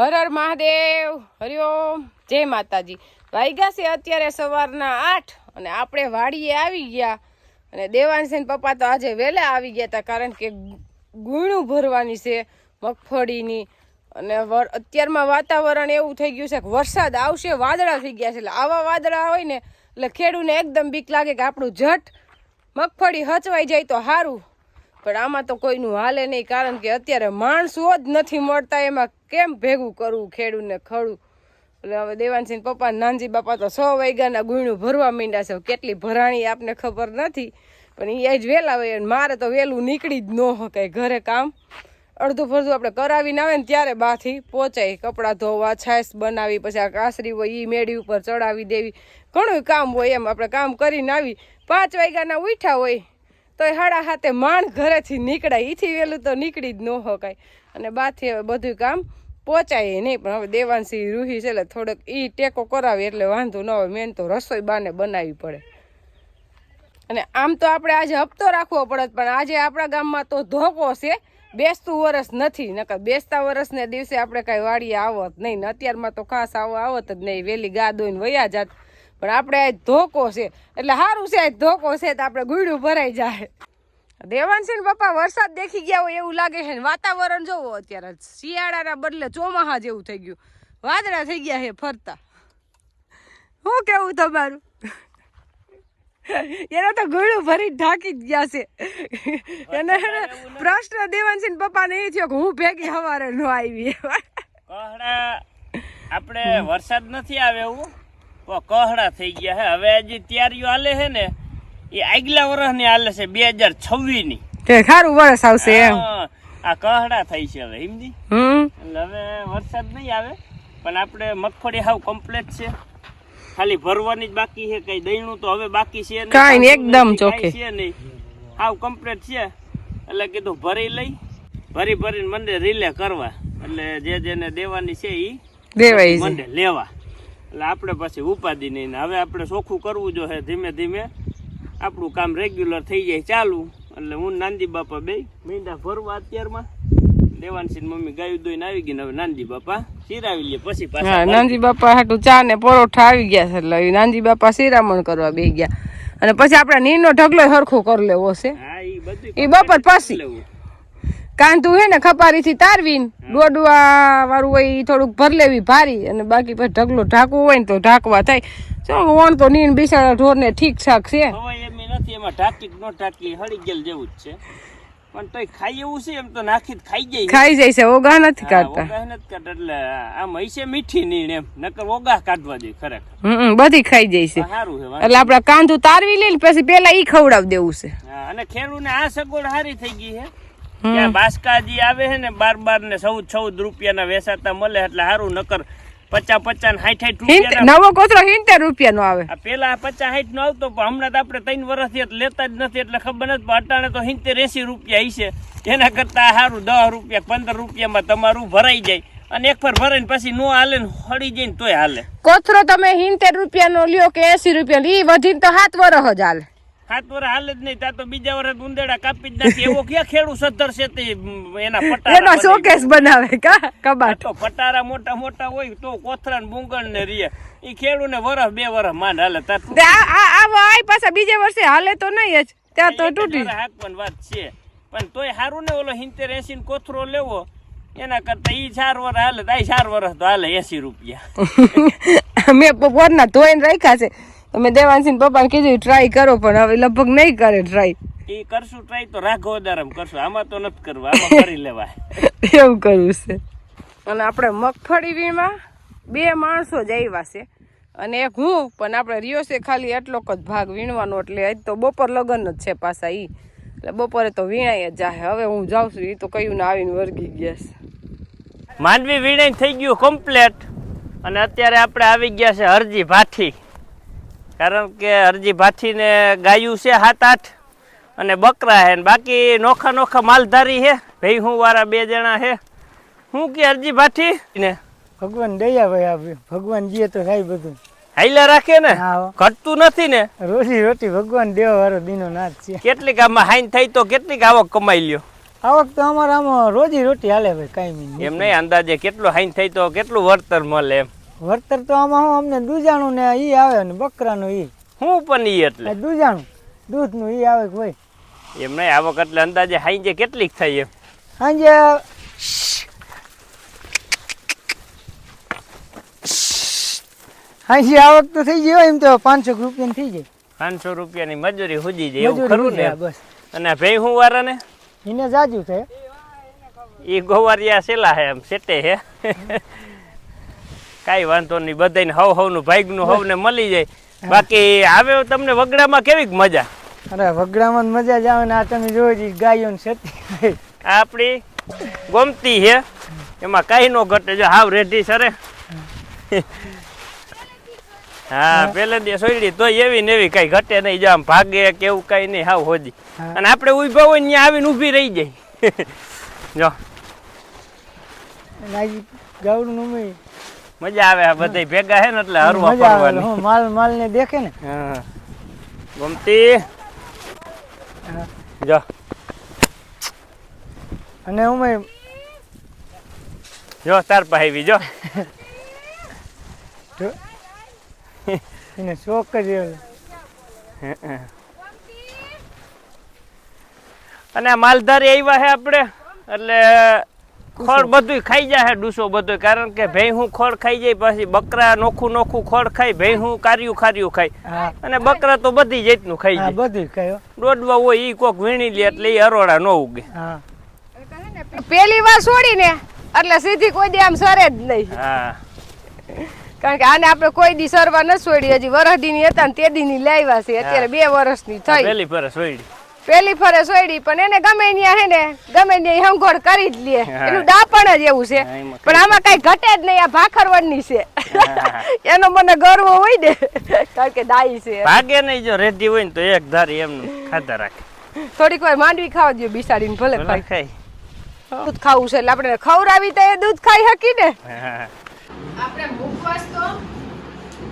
હર હર મહાદેવ હરિઓમ જય માતાજી. વાગ્યા છે અત્યારે સવારના આઠ અને આપણે વાડીએ આવી ગયા. અને દેવાનસિંહ પપ્પા તો આજે વહેલા આવી ગયા હતા કારણ કે ગુણું ભરવાની છે મગફળીની. અને અત્યારમાં વાતાવરણ એવું થઈ ગયું છે કે વરસાદ આવશે, વાદળા થઈ ગયા છે. એટલે આવા વાદળા હોય ને, એટલે ખેડૂને એકદમ બીક લાગે કે આપણું જટ મગફળી હચવાઈ જાય તો સારું પણ આમાં તો કોઈનું હાલે નહીં કારણ કે અત્યારે માણસો જ નથી મળતા એમાં કેમ ભેગું કરવું ખેડૂને ખડું? એટલે હવે દેવાનસિંહ પપ્પા નાનજી બાપા તો સો વાગ્યાના ગુણું ભરવા માંડ્યા છે. કેટલી ભરાણી આપને ખબર નથી, પણ એ જ વહેલા હોય મારે તો વહેલું નીકળી જ ન શકાય ઘરે કામ. અડધું ફરધું આપણે કરાવીને આવે ને ત્યારે બાથી પહોંચાય કપડાં ધોવા, છાશ બનાવી, પછી આ કાસરી હોય એ મેળી ઉપર ચડાવી દેવી. ઘણું કામ હોય એમ, આપણે કામ કરીને આવી. પાંચ વાગ્યાના ઉઠ્યા હોય તો એ હાડા હાથે માણ ઘરેથી નીકળાય. એથી વહેલું તો નીકળી જ ન શકાય અને બાથી હવે બધું કામ પહોંચાય નહીં, પણ હવે દેવાંશી રૂહી છે એટલે થોડોક એ ટેકો કરાવી એટલે વાંધો ન હોય. મેન તો રસોઈ બાને બનાવવી પડે. અને આમ તો આપણે આજે હપ્તો રાખવો પડે પણ આજે આપણા ગામમાં તો ધોકો છે. બેસતું વરસ નથી, નકર બેસતા વરસને દિવસે આપણે કાંઈ વાડીએ આવત નહીં અત્યારમાં તો ખાસ આવો આવત જ નહીં વહેલી ગા દોઈને વયા જાત. પણ આપણે ધોકો છે, એટલે સારું છે ધોકો છે, તો આપણે ગુડું ભરાઈ જાય. દેવાંશી પપ્પા, વરસાદ દેખી ગયા હોય એવું લાગે છે વાતાવરણ જોવો અત્યારે. શિયાળાના બદલે ચોમાહા જેવું થઈ ગયું. વાદળા થઈ ગયા છે ફરતા. શું કેવું તમારું? એને તો ગળું ભરી ઢાંકી જ ગયા છે. એને પ્રશ્ન દેવાંશી પપ્પાને એ થયો કે હું ભેગી હવારે ન આવી. આપણે વરસાદ નથી આવે એવું? કહડા થઈ ગયા હે હવે હજી તૈયારીઓ હાલે છે ને? એ આગલા વર્ષની હાલે છે બે હજાર છવ્વીસની તે ખારું વર્ષ આવશે એમ. આ કહડા થઈ છે હવે હિમજી એટલે હવે વરસાદ નહીં આવે પણ આપણે મગફળી હાવ કમ્પ્લીટ છે. ખાલી ભરવાની જ બાકી છે કઈ દહીણું તો હવે બાકી છે નહીં. એકદમ કાંઈ છે નહીં. હાવ કમ્પ્લીટ છે. એટલે કીધું ભરી લઈ. ભરી ભરીને મંડે રિલે કરવા. એટલે જે જેને દેવાની છે ઈ દેવાય મંડે લેવા. એટલે આપણે પછી ઉપાધિ નહીં હવે આપણે ચોખ્ખું કરવું જોઈએ ધીમે ધીમે આપણું કામ રેગ્યુલર થઈ જાય ચાલુ. એટલે હું નાનજી બાપા બે મીંડા ભરવા અત્યારમાં. દેવાનસિંહ મમ્મી ગાયું દોઈને આવી ગઈ ને હવે નાનજી બાપા સિરાવી લે પછી પાછા નાનજી બાપા હાટું ચા ને પરોઠા આવી ગયા છે એટલે એ નાનજી બાપા શિરામણ કરવા બે ગયા. અને પછી આપણે નીરનો ઢગલો સરખો કરી લેવો છે. એ બપોર પછી. લેવું. હે ને ખપારીથી તારવીને દોડવા વાળું હોય એ થોડુંક ભર લેવી ભારી અને બાકી પછી ઢગલો ઢાંકવું હોય ને તો ઢાંકવા થાય. ઓન તો નીન બિસાડા ઢોરને ઠીક ઠાક છે. નથી એમાં ઢાકી નો ન હળી ગયેલ જેવું જ છે. પણ તોય ખાઈ એવું છે એમ તો નાખી ખાઈ જાય ખાઈ જાય છે ઓગા નથી કાઢતા. ઓગાહ નથી કાઢતા એટલે આમ હશે મીઠી નીણ એમ નકર ઓગા કાઢવા જોઈએ ખરેખર. હમ બધી ખાઈ જાય છે. સારું છે એટલે આપણે કાંધું તારવી લઈ પછી પેલા ઈ ખવડાવ દેવું છે. અને ખેડૂને આ સગવડ સારી થઈ ગઈ છે. ત્યાં બાસકાજી આવે છે ને બાર બાર ને ચૌદ ચૌદ રૂપિયાના વેસાતા મળે એટલે સારું નકર પચાસ પચાસ સાઠ સાઠ રૂપિયા નવો કોતરો સિત્તેર રૂપિયા નો આવે પેલા પચાસ સાઠ નો આવતો પણ હમણાં તો આપણે ત્રણ વર્ષથી લેતા જ નથી એટલે ખબર નથી અટાણે તો સિત્તેર એસી રૂપિયા હશે એના કરતા સારું દસ રૂપિયા પંદર રૂપિયામાં તમારું ભરાઈ જાય. અને એક ફર ભરાઈને પછી નો હાલે ને હળી જાય ને તોય હાલે. કોથરો તમે હિંતેર રૂપિયા નો લ્યો કે એસી રૂપિયા ઈ વધીને તો સાત વરસ જ હાલે. સાત વર્ષ હાલે જ નહીં ત્યાં તો બીજા વર્ષ ઉંદેડા કાપી જ નાખી. એવો ક્યાં ખેડૂ સત્તર છે તે એના પટારા એનો શોકેસ બનાવે કા? કબાટ. તો પટારા મોટા મોટા હોય તો કોથરા ને બુંગળ ને રીએ ઈ ખેડૂને વરસ બે વરસ માંડ હાલે તાર આ આ આવો આય પાછા બીજે વર્ષે હાલે તો નહીં જ. ત્યાં તો તૂટી. હાકવાની વાત છે. પણ તોય સારું ને ઓલો હિંતેર એસી ને કોથરો લેવો એના કરતા ઈ ચાર વર્ષ હાલે તો આ ચાર વર્ષ તો હાલે એસી રૂપિયા. મેં પોરના ધોઈને રાખ્યા છે. તમે દેવાંશી પપ્પાને કીધું ટ્રાય કરો પણ હવે લગભગ નહીં કરે ટ્રાય એ કરશું ટ્રાય તો રાઘવદારમ કરશું. આમાં તો નથી કરવા આમાં કરી લેવાય. એવું કરવું છે. અને આપણે મગફળી વીણમાં બે માણસો જ આવ્યા છે. અને એક હું પણ આપણે રહ્યો છે ખાલી એટલોક જ ભાગ વીણવાનો એટલે આજ તો બપોર લગન જ છે પાછા ઈ. એટલે બપોરે તો વીણાઈ જ જાહે. હવે હું જાઉં છું એ તો કયું ને આવીને વર્ગી ગયા છે. માંડવી વીણાઈ થઈ ગયું કમ્પ્લેટ અને અત્યારે આપણે આવી ગયા છે હરજી ભાઠી. કારણ કે હરજી ભાથીને ગાયું છે સાત આઠ અને બકરા હે બાકી નોખા નોખા માલધારી હે ભાઈ હું વાળા બે જણા છે. હું કે હરજી ભાઠી ને ભગવાન દયા ભાઈ આપે ભગવાન જીએ તો થાય બધું. હાઈલા રાખે ને? હા ઘટતું નથી ને? રોજી રોટી ભગવાન દેવા વાળો દીનો નાથ છે. કેટલીક આમાં હાઈન થઈ તો કેટલીક આવક કમાઈ લ્યો. આવક તો અમારે આમાં રોજી રોટી હાલે ભાઈ કાંઈ નહીં. એમ નહીં અંદાજે કેટલું હાઈન થઈ તો કેટલું વળતર મળે એમ. વળતર તો આમાં હું અમને દૂજાણું ને ઈ આવે ને બકરાનું ઈ. હું પણ ઈ એટલે? દૂજાણું. દૂધનું ઈ આવે કોઈ ભાઈ? એમ નહીં આવક એટલે અંદાજે હાંજે કેટલીક થઈ એમ? સાંજે સાંજે આવક તો થઈ જાય એમ તો પાંચસો રૂપિયાની થઈ જાય. પાંચસો રૂપિયાની મજૂરી હુજી જાય એવું ખરું ને? બસ. અને ભાઈ હું વાળાને એને જાજુ થાય એ ગોવારિયા સેલા હે એમ સેટે હે. કાંઈ વાંધો નહીં બધાને હવ હવનું ભાગનું હવને મળી જાય. બાકી આવે તમને વગડામાં કેવી મજા? અરે વગડામાં મજા જ આવે ને આ તમે જોઈ છો ગાયો ને સતી આપણી ગમતી છે. એમાં કાંઈ નો ઘટે. જો હાવ રેઢી સરે હા પેલે દે સોયડી તો એવી ને એવી કઈ ઘટે નહીં. જો આમ ભાગે કે એવું કઈ નહીં હાવ હોજી. અને આપણે ઊભા હોય ત્યાં આવીને ઊભી રહી જાય. જો. ગાવડું નું મજા આવે આ બધા ભેગા હે ને એટલે હરવા ફરવાની. હું માલ માલ ને દેખે ને. હા ગમતી. જો. અને હું જો તાર પાસે જો. એને શોખ એવો. અને માલધારી આવ્યા છે આપણે એટલે ખોળ બધું ખાઈ જાય ડૂસો બધું કારણ કે ભાઈ હું ખોળ ખાઈ જાય પછી બકરા નોખું નોખું ખોળ ખાય ભઈ હું કાર્યું ખાર્યું ખાય. અને બકરા તો બધી જાતનું ખાઈ જાય. બધું ખાય ડોડવા હોય ઈ કોક વીણી લે એટલે ઈ અરોડા ન ઉગે. પેલી વાર છોડીને એટલે સીધી કોઈ દી આમ સરે જ નહીં. હા. કારણ કે આને આપણે કોઈ દી સરવા ન છોડી હજી વરહદીની હતા ને તે દીની લાવ્યા છે. અત્યારે બે વર્ષની થઈ. પેલી ફરસ સોયડી પેલી ફરે સોયડી પણ એને ગમે ત્યાં હે ને ગમે ત્યાં હંગોળ કરી જ લે. એનું દાપણ જ એવું છે. પણ આમાં કઈ ઘટે જ નહીં આ ભાખરવડની છે. એનો મને ગર્વ હોય ને કારણ કે દાઈ છે. ભાગે નહીં જો રેડી હોય ને તો એક ધારી એમનું ખાતા રાખે. થોડીક વાર માંડવી ખાવા દો બિસાડીને ભલે ખાય. દૂધ ખાવું છે એટલે આપણે ખવડાવી તો એ દૂધ ખાઈ હકી ને. આપણે મુખવાસ તો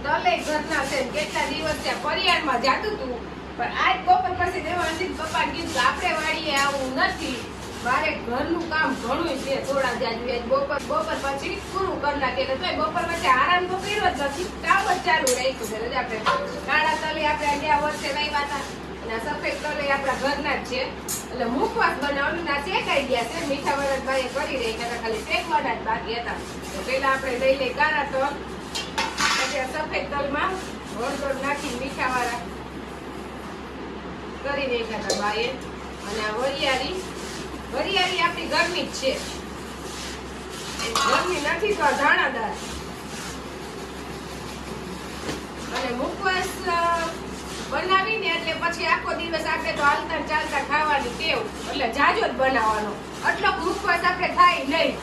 તલે ઘરના છે કેટલા દિવસ ત્યાં પરિયારમાં જાતું હતું પણ આજ બપોર પછી દેવાંશી પપ્પા કીધું કે આપણે વાળીએ આવું નથી. મારે ઘરનું કામ ઘણું છે. થોડા જાજુ આજ બપોર બપોર પછી પૂરું કરી નાખે એટલે તોય બપોર પછી આરામ તો કર્યો જ નથી. કામ જ ચાલુ રાખ્યું છે. આપણે કાળા તલે આપણે અગિયાર વર્ષે વાવ્યા હતા. અને સફેદ તલે આપણા ઘરના જ છે. એટલે મુખવાસ બનાવવાનું ના શેકાઈ ગયા છે. મીઠા વરસ ભાઈ કરી રહી હતા ખાલી શેકવાના જ બાકી હતા. તો પેલા આપણે લઈ લઈ કાળા તલ પછી સફેદ તલમાં હળદર નાખી મીઠા વાળા. કરી નાખ્યા હતા અને આ વરિયાળી વરિયાળી આપણી ઘરની જ છે. ગરમી નથી તો આ ધાણાદાર. અને મુખવાસ બનાવીને એટલે પછી આખો દિવસ આપણે તો હાલતા ચાલતા ખાવાની ટેવ. એટલે જાજો જ બનાવવાનો. એટલો મુખવાસ આપણે થાય નહીં.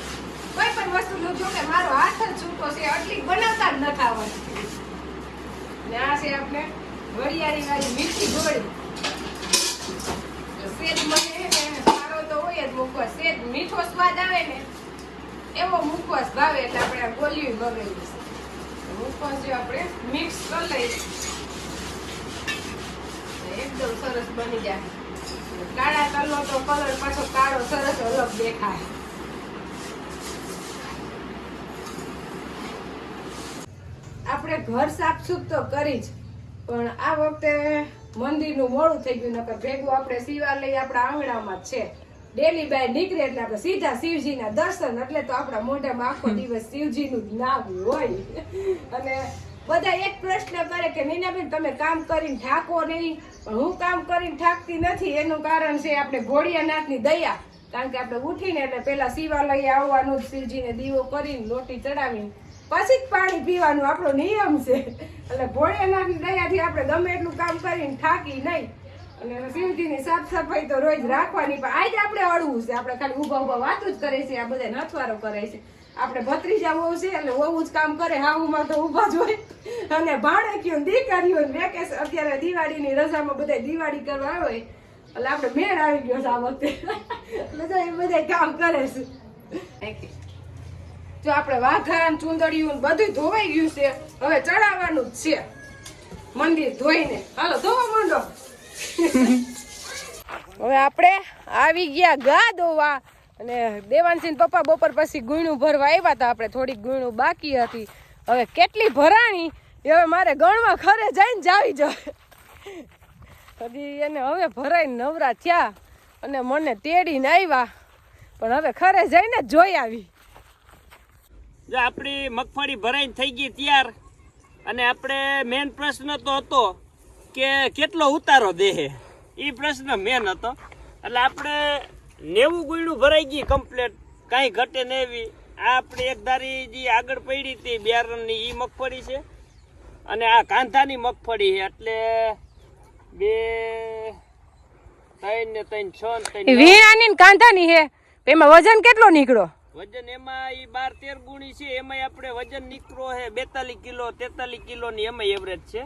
કોઈ પણ વસ્તુ નું જો કે મારો હાથ જ છૂટો છે એટલી બનાવતા જ ન ખાવાની ને આ છે આપણે વરિયાળી વાળી મીઠી ગોળી. એટલે આપણે કરી લઈએ. એકદમ સરસ બની જાય. કાળા તલનો તો કલર પાછો કાળો, સરસ અલગ દેખાય. આપણે ઘર સાફ સુફ તો કરી જ. પણ આ વખતે મંદિરનું મોડું થઈ ગયું નકર ભેગું આપણે શિવાલય આપણા આંગણામાં જ છે. ડેલી બાય નીકળે એટલે આપણે સીધા શિવજીના દર્શન એટલે તો આપણા મોઢામાં આખો દિવસ શિવજીનું જ નામ હોય. અને બધા એક પ્રશ્ન કરે કે મીનાબેન તમે કામ કરીને ઠાકો નહીં. પણ હું કામ કરીને ઠાકતી નથી એનું કારણ છે આપણે ભોળિયાનાથની દયા. કારણ કે આપણે ઉઠીને એટલે પેલા શિવાલય આવવાનું જ શિવજીને દીવો કરીને લોટી ચડાવીને પછી જ પાણી પીવાનું આપણો નિયમ છે. એટલે ભોળિયાનાથની દયાથી આપણે ગમે એટલું કામ કરીને થાકી નહીં. અને શિવજીની સાફ સફાઈ તો રોજ રાખવાની, પણ આજે આપણે અડવું છે. આપણે ખાલી ઊભા ઊભા વાતું જ કરે છે, આ બધા નથવારો કરે છે. આપણે ભત્રીજા વહુ છે, એટલે વહુ જ કામ કરે હાવુમાં તો ઊભા જ હોય. અને ભાણકીઓ દીકરીઓ વેકેશ, અત્યારે દિવાળીની રજામાં બધા દિવાળી કરવા આવે. એટલે આપણે મેળ આવી ગયો છે આ વખતે. એટલે એ બધા કામ કરે છે. જો આપણે વાઘાન ચુંદડિયું બધું ધોવાઈ ગયું છે, હવે ચડાવવાનું જ છે. મંદિર ધોઈને. હાલો, ધોવા માંડો હવે આપણે આવી ગયા ગા ધોવા. અને દેવાનસિંહ પપ્પા બપોર પછી ગુણું ભરવા આવ્યા હતા. આપણે થોડીક ગુણું બાકી હતી. હવે કેટલી ભરાણી? હવે મારે ગણમાં ખરે જઈને જાવી. જાય હજી એને હવે ભરાઈને નવરા થયા. અને મને તેડીને આવ્યા. પણ હવે ખરે જઈને જોઈ આવી. જો આપણી મગફળી ભરાઈને થઈ ગઈ તૈયાર, અને આપણે મેન પ્રશ્ન તો હતો કે કેટલો ઉતારો દેહે? એ પ્રશ્ન મેન હતો. એટલે આપણે નેવું ગુયડું ભરાઈ ગઈ કમ્પ્લેટ કાંઈ ઘટે ને એવી. આ આપણી એક ધારી જે આગળ પડી હતી બિયારણની એ મગફળી છે. અને આ કાંધાની મગફળી છે. એટલે બે, ત્રણ ને ત્રણ, છ ને ત્રણ. વીણાની કાંધાની હે એમાં વજન કેટલો નીકળો વજન એમાં ઈ બાર તેર ગુણી છે એમાં આપણે વજન નીકળો હે બેતાલીસ કિલો તેતાલીસ કિલો ની એમાં એવરેજ છે.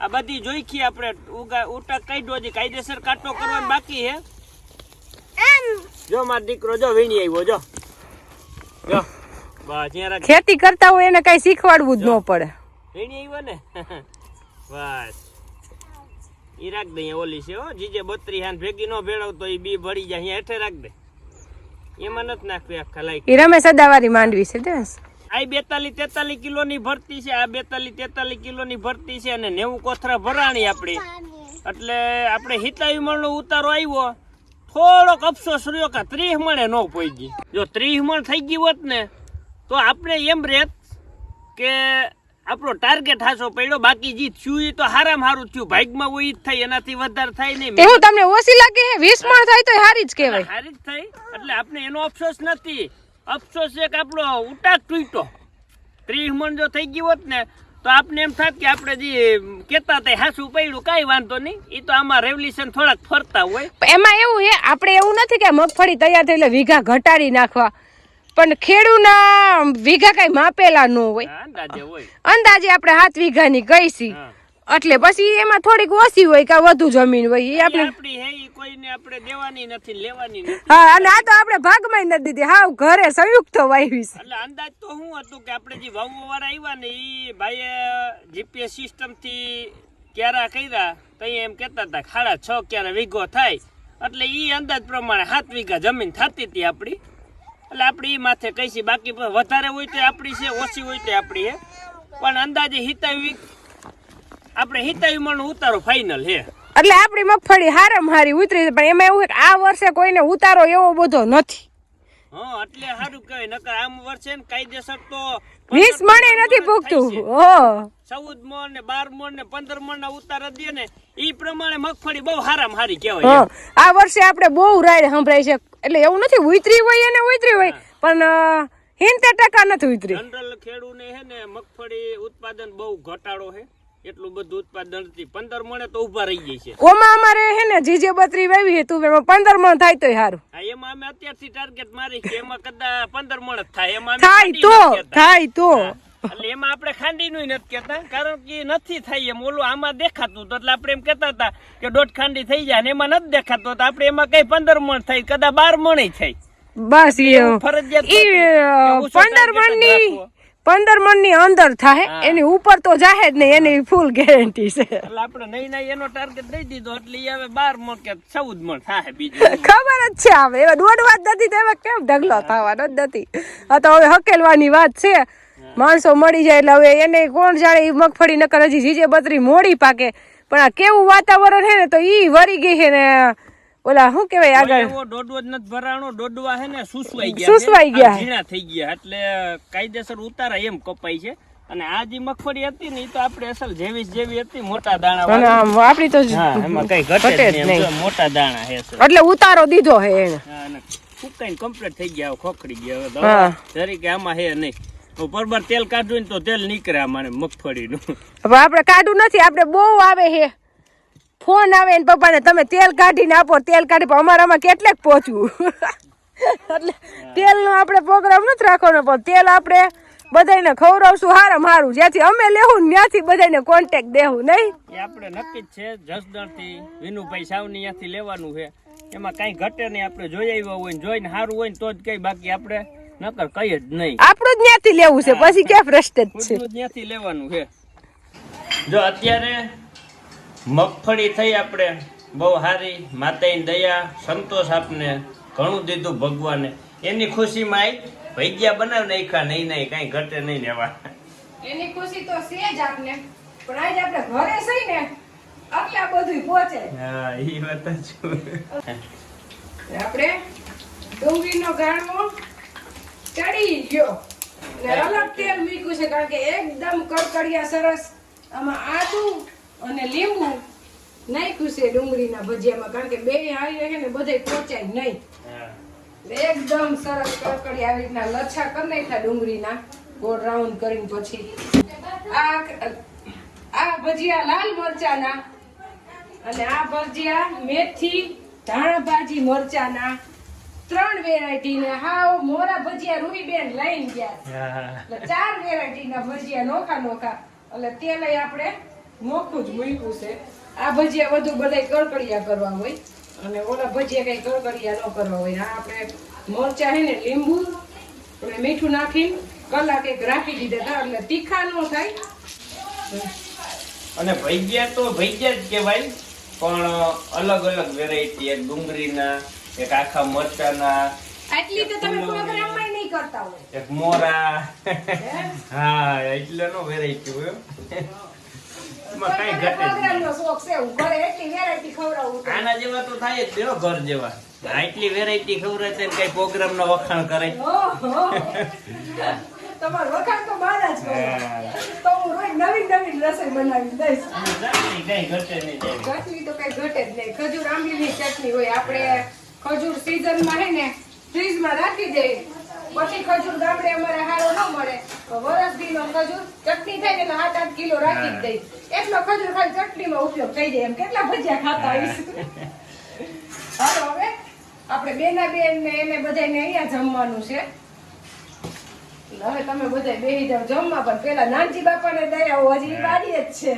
આ બધી જોઈખી આપણે ઉગા ઉટા કાઢ્યો હજી કાયદેસર કાટો કરવાનો બાકી હે. જો માર દીકરો જો વીણી આવ્યો જો. જો. ખેતી કરતા હોય એને કઈ શીખવાડવું જ ન પડે. વીણી આવ્યો ને? બસ. ઈ રાખ દે અહીંયા ઓલી છે હો. જીજે બત્રી હાન ભેગી નો ભેળવતો ઈ બી ભરી જાય અહીંયા હેઠે રાખ દે. એમાં નથી નાખવી આખા લાઈક એ રમે સદાવારી માંડવી છે દેસ આ બેતાલીસ તેતાલીસ કિલો ની ભરતી છે આ બેતાલીસ તેતાલીસ કિલો ની ભરતી છે અને નેવું કોથરા ભરાણી આપણી. એટલે આપણે હિતાવી મણનો ઉતારો આવ્યો. થોડોક અફસોસ રહ્યો કે ત્રીસ મણે ન પહોંચી જો ત્રીસ મણ થઈ ગઈ હોત ને તો આપણે એમ રહેત કે આપણો ટાર્ગેટ હાસો પડ્યો બાકી જે થયું એ તો હારામાં હારું થયું. ભાગમાં હોય જ થાય એનાથી વધારે થાય નહીં. એવું તમને ઓછી લાગે હે? વીસમાં થાય તો હારી જ કહેવાય. હારી જ થઈ. એટલે આપણે એનો અફસોસ નથી. અફસોસ એક આપણો ઉટાક તૂટ્યો. ત્રીસ મણ જો થઈ ગયું હોત ને તો આપણે એમ થાત કે આપણે જે કેતા તે હાસું પડ્યું કાંઈ વાંધો નહીં. એ તો આમાં રેવલ્યુશન થોડાક ફરતા હોય. એમાં એવું હે આપણે એવું નથી કે મગફળી તૈયાર થઈ એટલે વીઘા ઘટાડી નાખવા. પણ ખેડૂના વીઘા કઈ માપેલા ન હોય. અંદાજે આપણે સાત વીઘાની ગઈ છી. એટલે પછી એમાં થોડીક ઓછી હોય કે વધુ જમીન હોય એ એ આપણે કોઈને આપણે દેવાની નથી લેવાની હા અને આ તો આપણે ભાગમાં નથી દીધી. હાવ ઘરે સંયુક્ત વાવી છે. એટલે અંદાજ તો શું હતું કે આપણે જે વાવવા વાળા આવ્યા ને એ ભાઈએ જીપીએસ સિસ્ટમથી ક્યારા કર્યા તો એમ કહેતા હતા ખાડા છ ક્યારે વીઘો થાય. એટલે ઈ અંદાજ પ્રમાણે સાત વીઘા જમીન થતી હતી આપણી. એટલે આપણે માથે કહીશી બાકી વધારે હોય તો આપણી છે, ઓછી હોય તો આપણી હે પણ અંદાજે હિતાવી આપણે હિતાવી મણ ઉતારો ફાઇનલ હે એટલે આપણી મગફળી હારે હારી ઉતરી પણ એમાં એવું કે આ વર્ષે કોઈને ઉતારો એવો બધો નથી. હા એટલે સારું કહેવાય. નકર આમ વર્ષે ને કાયદેસર તો વીસ મણે નથી પૂગતું ઓ ચૌદ મણ ને બાર મણ ને પંદર મણ ના ઉતાર દે ને ઈ પ્રમાણે મગફળી બહુ હારામ હારી હા. કહેવાય આ વર્ષે આપણે બહુ રાય સંભળાય છે. એટલે એવું નથી ઉતરી હોય એને ઉતરી હોય પણ હિંતે ટકા નથી ઉતરી. જનરલ ખેડૂને હે ને મગફળી ઉત્પાદન બહુ ઘટાડો છે એટલું બધું ઉત્પાદન નથી. પંદર મણે તો ઊભા રહી જાય છે. ઓમાં અમારે હે ને જીજે બત્રી વાવી હે તું એમાં પંદર મણ થાય તોય સારું હા એમાં અમે અત્યારથી ટાર્ગેટ મારી છે. એમાં કદાચ પંદર મણ જ થાય. એમાં થાય તો થાય તો. એટલે એમાં આપણે ખાંડી નું નથી કેતા કારણ કે નથી થાય એમ. ઓલું આમાં દેખાતું તો એટલે આપણે એમ કેતા હતા કે દોઢ ખાંડી થઈ જાય ને એમાં નથી દેખાતો. તો આપણે એમાં કઈ પંદર મણ થાય કદાચ બાર મણ થાય. બસ એ ફરજિયાત પંદર મણની રાખવો. મણની અંદર થાય એની ઉપર તો જાહે જ નહીં એની ફૂલ ગેરંટી છે. એટલે આપણે નહીં નહીં એનો ટાર્ગેટ દઈ દીધો એટલે હવે બાર મણ કે ચૌદ મણ થાય બીજું. ખબર જ છે હવે એવા દોઢ વાત નથી તો એમાં કેમ ઢગલો થવાનો જ નથી? આ તો હવે હકેલવાની વાત છે. માણસો મળી જાય એટલે હવે એને કોણ જાણે એ મગફળી નકર હજી જીજે બત્રી મોડી પાકે. પણ આ કેવું વાતાવરણ છે ને તો ઈ વરી ગઈ છે ને ઓલા શું કહેવાય આગળ? એવો જ નથી ભરાણો દોડવા હે ને સુસવાઈ ગયા સુસવાઈ ગયા. ઝીણા થઈ ગયા એટલે કાયદેસર ઉતારા એમ કપાય છે. અને આ જે મગફળી હતી ને એ તો આપણે અસલ જેવી જેવી હતી મોટા દાણા. આપણી તો એમાં કઈ ઘટે જ નહીં મોટા દાણા હે એટલે ઉતારો દીધો હે એને સુકાઈને કમ્પ્લીટ થઈ ગયા ખોખડી ગયા હવે દવા. તરીકે આમાં હે નહીં. હવે તેલ કાઢ્યું ને તો તેલ નીકળે આમાં મગફળીનું. હવે આપણે કાઢવું નથી આપણે બહુ આવે છે ફોન આવે ને પપ્પાને તમે તેલ કાઢીને આપો તેલ કાઢી અમારામાં કેટલેક પહોંચવું એટલે તેલનો આપણે પ્રોગ્રામ નથી રાખવાનો પણ તેલ આપણે બધાને ખવડાવશું હારામ હારું જ્યાંથી અમે લેવું ત્યાંથી બધાને કોન્ટેક્ટ દેવું નહીં? આપણે નક્કી જ છે જસદણથી વિનુભાઈ સાવની ત્યાંથી લેવાનું છે. એમાં કઈ ઘટે નહીં આપણે જોઈ આવ્યા હોય ને જોઈને સારું હોય ને તો જ કઈ બાકી આપણે નકર કઈ જ નહીં. આપણું જ ત્યાંથી લેવું છે પછી ક્યાં જ છે? ત્યાંથી લેવાનું છે. જો અત્યારે મગફળી થઈ આપણે. બહુ સારી માતાની દયા સંતોષ આપને ઘણું દીધું ભગવાને. એની ખુશીમાં આવી ભૈયા બનાવ નાખ્યા નહીં નહીં કઈ ઘટે નહીં લેવા એની ખુશી તો છે જ આપને પણ આજે આપણે ઘરે સહી ને આટલા બધું પહોંચે. હા એ વાત છે. આપણે ડુંગળીનો ગાળો ચડી ગયો. અને અલગ તેલ મૂક્યું છે કારણ કે એકદમ કડકડિયા સરસ. આમાં આદુ અને લીંબુ? નાખ્યું છે ડુંગળીના ભજીયામાં કારણ કે બે આવી રહે ને બધે પહોંચાય નહીં. એકદમ સરસ કડકડી આવી રીતના લચ્છા કરી નાખ્યા ડુંગળીના. ગોળ રાઉન્ડ કરીને પછી આ આ ભજીયા લાલ મરચાના અને આ ભજીયા મેથી ધાણા ભાજી મરચાના. ત્રણ વેરાયટી ને હાવ મોરા ભજીયા રૂહીબેન લઈને ગયા. એટલે ચાર વેરાયટી ના ભજીયા નોખા નોખા. એટલે તે લઈ આપણે નોખું જ મૂક્યું છે. આ ભજીયા વધુ બધા કડકડિયા કરવા હોય. અને ઓલા ભજીયા કઈ કડકડિયા ન કરવા હોય. આ આપણે મરચાં હે ને લીંબુ અને મીઠું નાખીને કલાક એક રાખી દીધા હતા એટલે તીખા ન થાય. અને ભજીયા તો ભજીયા જ કહેવાય પણ અલગ અલગ વેરાયટી એક ડુંગળીના એક આખા મરચાના આટલી તો તમે પ્રોગ્રામમાં નહીં કરતા હોય. એક મોરા. હા? એટલે નો વેરાયટી હોય આના જેવા તો થાય જ દેવો ઘર જેવા. આટલી વેરાયટી ખવડાવે તો કઈ પ્રોગ્રામ નો વખાણ કરે. ઓહો. તમારું વખાણ તો મારા જ તો હું રોજ નવીન નવી રસોઈ બનાવી દઈશ. ચટણી કઈ ઘટે નહીં. ચટણી તો કઈ ઘટે જ નહીં. ખજૂર આંબલીની ચટણી હોય. આપણે ખજૂર સીઝનમાં હે ને ફ્રીજમાં રાખી દઈએ પછી ખજૂર ગામડે અમારે હારો ન મળે. તો વરસ દીનો ખજૂર ચટણી થાય ને એટલે આઠ આઠ કિલો રાખી જ દઈ એટલો ખજૂર ખાલી ચટણીમાં ઉપયોગ થઈ જાય. એમ કેટલા ભજીયા ખાતા હોઈશ હાલો હવે આપણે બેના બેન ને એને બધાને અહીંયા જમવાનું છે. હવે તમે બધા બેહી જાવ જમવા પણ પેલા નાનજી બાપાને દયા હજી વાડીએ જ છે.